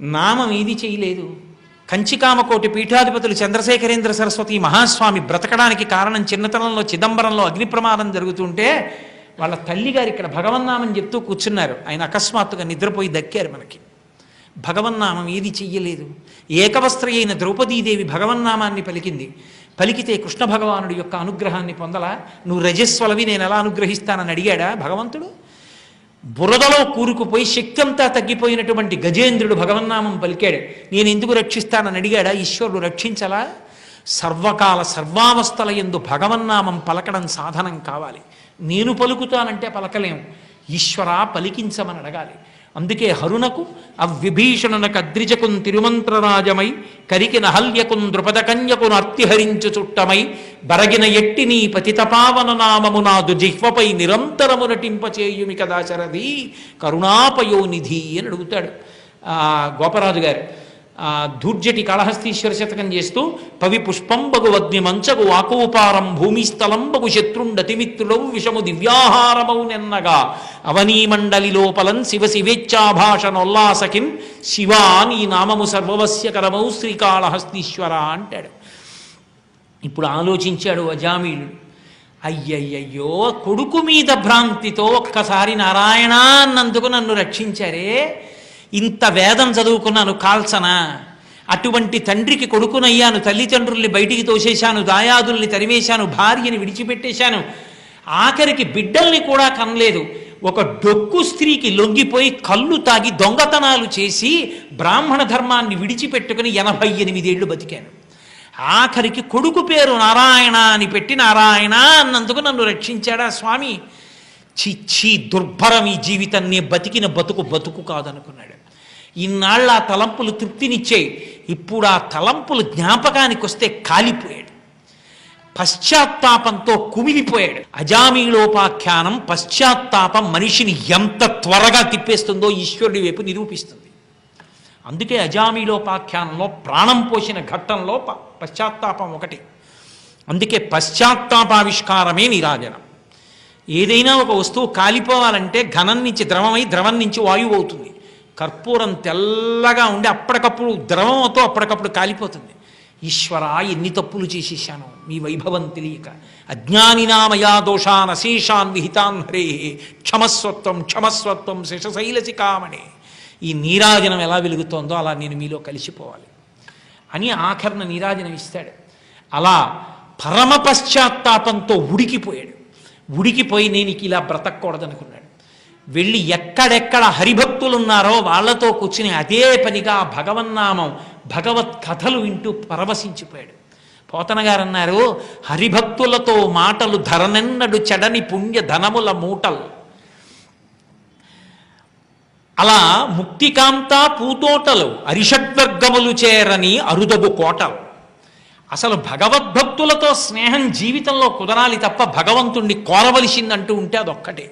నామం ఏది చేయలేదు. కంచికామకోటి పీఠాధిపతులు చంద్రశేఖరేంద్ర సరస్వతి మహాస్వామి బ్రతకడానికి కారణం చిన్నతనంలో చిదంబరంలో అగ్ని ప్రమాదం జరుగుతుంటే వాళ్ళ తల్లిగారు ఇక్కడ భగవన్నామం చెప్తూ కూర్చున్నారు. ఆయన అకస్మాత్తుగా నిద్రపోయి దక్కారు మనకి. భగవన్నామం ఏది చెయ్యలేదు. ఏకవస్త్ర అయిన ద్రౌపదీదేవి భగవన్నామాన్ని పలికింది. పలికితే కృష్ణ భగవానుడి యొక్క అనుగ్రహాన్ని పొందలా? నువ్వు రజస్వలవి నేను ఎలా అనుగ్రహిస్తానని అడిగాడా భగవంతుడు? బురదలో కూరుకుపోయి శక్తి అంతా తగ్గిపోయినటువంటి గజేంద్రుడు భగవన్నామం పలికాడు. నేను ఎందుకు రక్షిస్తానని అడిగాడా? ఈశ్వరుడు రక్షించలా? సర్వకాల సర్వావస్థల ఎందు భగవన్నామం పలకడం సాధనం కావాలి. నేను పలుకుతానంటే పలకలేం. ఈశ్వర పలికించమని అడగాలి. అందుకే హరునకు అవ్విభీషణునకు అద్రిజకున్ తిరుమంత్రరాజమై కరికిన హల్యకున్ ద్రుపదకన్యకును అర్తిహరించు చుట్టమై బరగిన ఎట్టి నీ పతితపావన నామము నాదు జిహ్వపై నిరంతరము నటింపచేయుమి కదా శరది కరుణాపయోనిధి అని అడుగుతాడు. గోపరాజు గారు ఆ, ధూర్జటి కాళహస్తీశ్వర శతకం చేస్తూ పవి పుష్పంబగు అగ్ని మంచగు వాకోపారం భూమిస్థలంబగు శత్రుండతిమిత్రులౌ విషము దివ్యాహారమౌ నెన్నగా. అవనీమండలి లోపలం శివ శివేచ్ఛాభాషనోల్లాసకిన్ శివా నీ నామము సర్వవస్యకరమౌ శ్రీకాళహస్తీశ్వర అంటాడు. ఇప్పుడు ఆలోచించాడు అజామీయుడు అయ్యయ్యయ్యో కొడుకు మీద భ్రాంతితో ఒక్కసారి నారాయణ అన్నందుకు నన్ను రక్షించారే. ఇంత వేదం చదువుకున్నాను కాల్చనా? అటువంటి తండ్రికి కొడుకునయ్యాను తల్లిదండ్రుల్ని బయటికి తోసేశాను దాయాదుల్ని తరిమేశాను భార్యని విడిచిపెట్టేశాను. ఆఖరికి బిడ్డల్ని కూడా కనలేదు. ఒక డొక్కు స్త్రీకి లొంగిపోయి కళ్ళు తాగి దొంగతనాలు చేసి బ్రాహ్మణ ధర్మాన్ని విడిచిపెట్టుకుని ఎనభై ఎనిమిదేళ్ళు బతికాను. ఆఖరికి కొడుకు పేరు నారాయణ అని పెట్టి నారాయణ అన్నందుకు నన్ను రక్షించాడా స్వామి? చిచ్చి దుర్భరం ఈ జీవితాన్ని బతికిన బతుకు బతుకు కాదనుకున్నాడు. ఇన్నాళ్ళు ఆ తలంపులు తృప్తినిచ్చాయి. ఇప్పుడు ఆ తలంపులు జ్ఞాపకానికి వస్తే కాలిపోయాడు. పశ్చాత్తాపంతో కుమిలిపోయాడు. అజామీలోపాఖ్యానం పశ్చాత్తాపం మనిషిని ఎంత త్వరగా తిప్పేస్తుందో ఈశ్వరుడి వైపు నిరూపిస్తుంది. అందుకే అజామీలోపాఖ్యానంలో ప్రాణం పోసిన ఘట్టంలో ప- పశ్చాత్తాపం ఒకటి. అందుకే పశ్చాత్తాపావిష్కారమే నిరాజనం. ఏదైనా ఒక వస్తువు కాలిపోవాలంటే ఘనం నుంచి ద్రవమై ద్రవం నుంచి వాయువు అవుతుంది. కర్పూరం తెల్లగా ఉండి అప్పటికప్పుడు ద్రవంతో అప్పటికప్పుడు కాలిపోతుంది. ఈశ్వర ఎన్ని తప్పులు చేసేసాను మీ వైభవం తెలియక. అజ్ఞానినామయా దోషాన్ అశేషాన్ విహితాన్ హరే క్షమస్వత్వం క్షమస్వత్వం శశశైలసికామణి ఈ నీరాజనం ఎలా వెలుగుతోందో అలా నేను మీలో కలిసిపోవాలి. అని ఆఖరణ నీరాజనం ఇస్తాడు. అలా పరమ పశ్చాత్తాపంతో ఉడికిపోయాడు. ఉడికిపోయి నేను ఇలా బ్రతకూడదనుకున్నాడు. వెళ్ళి ఎక్కడెక్కడ హరిభక్తులు ఉన్నారో వాళ్ళతో కూర్చుని అదే పనిగా భగవన్నామం భగవత్ కథలు వింటూ పరవశించిపోయాడు. పోతన గారు అన్నారు హరిభక్తులతో మాటలు ధరనెన్నడు చెడని పుణ్య ధనముల మూటలు. అలా ముక్తికాంత పూతోటలు అరిషడ్వర్గములు చేరని అరుదగు కోటలు. అసలు భగవద్భక్తులతో స్నేహం జీవితంలో కుదరాలి తప్ప భగవంతుణ్ణి కోరవలసిందంటూ ఉంటే అదొక్కటే.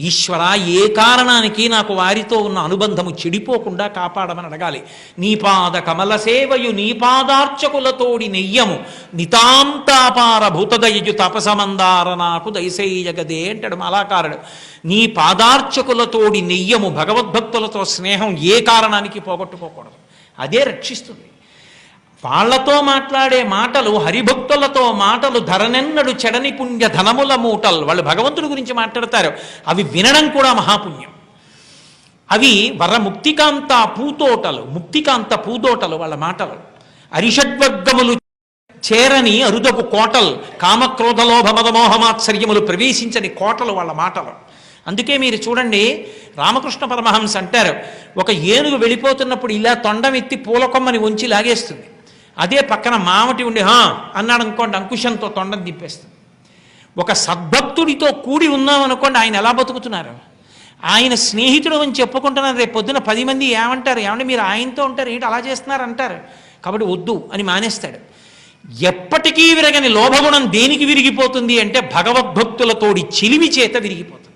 ఈశ్వర ఏ కారణానికి నాకు వారితో ఉన్న అనుబంధము చెడిపోకుండా కాపాడమని అడగాలి. నీపాద కమల సేవయు నీపాదార్చకులతోడి నెయ్యము నితాంతాపార భూతదయజు తపసమందార నాకు దయసేయగదే అంటాడు మలాకారుడు. నీ పాదార్చకులతోడి నెయ్యము భగవద్భక్తులతో స్నేహం ఏ కారణానికి పోగొట్టుకోకూడదు. అదే రక్షిస్తుంది. వాళ్ళతో మాట్లాడే మాటలు హరిభక్తులతో మాటలు ధరనెన్నడు చెడని పుణ్య ధనముల మూటలు. వాళ్ళు భగవంతుడి గురించి మాట్లాడతారు. అవి వినడం కూడా మహాపుణ్యం. అవి వర ముక్తికాంత పూతోటలు ముక్తికాంత పూతోటలు వాళ్ళ మాటలు. అరిషడ్వర్గములు చేరని అరుదకు కోటలు కామక్రోధలోభ మదమోహమాత్సర్యములు ప్రవేశించని కోటలు వాళ్ళ మాటలు. అందుకే మీరు చూడండి రామకృష్ణ పరమహంస అంటారు ఒక ఏనుగు వెళ్ళిపోతున్నప్పుడు ఇలా తొండం ఎత్తి పూల కొమ్మని ఉంచి లాగేస్తుంది. అదే పక్కన మామటి ఉండి హా అన్నాడు అనుకోండి అంకుశంతో తొండం తిప్పేస్తుంది. ఒక సద్భక్తుడితో కూడి ఉన్నామనుకోండి ఆయన ఎలా బతుకుతున్నారు? ఆయన స్నేహితుడు అని చెప్పుకుంటున్నారు రేపు పొద్దున పది మంది ఏమంటారు? ఏమంటే మీరు ఆయనతో ఉంటారు? ఏంటి అలా చేస్తున్నారు? అంటారు. కాబట్టి వద్దు అని మానేస్తాడు. ఎప్పటికీ విరగని లోభగుణం దేనికి విరిగిపోతుంది అంటే భగవద్భక్తులతోడి చిలిమి చేత విరిగిపోతుంది.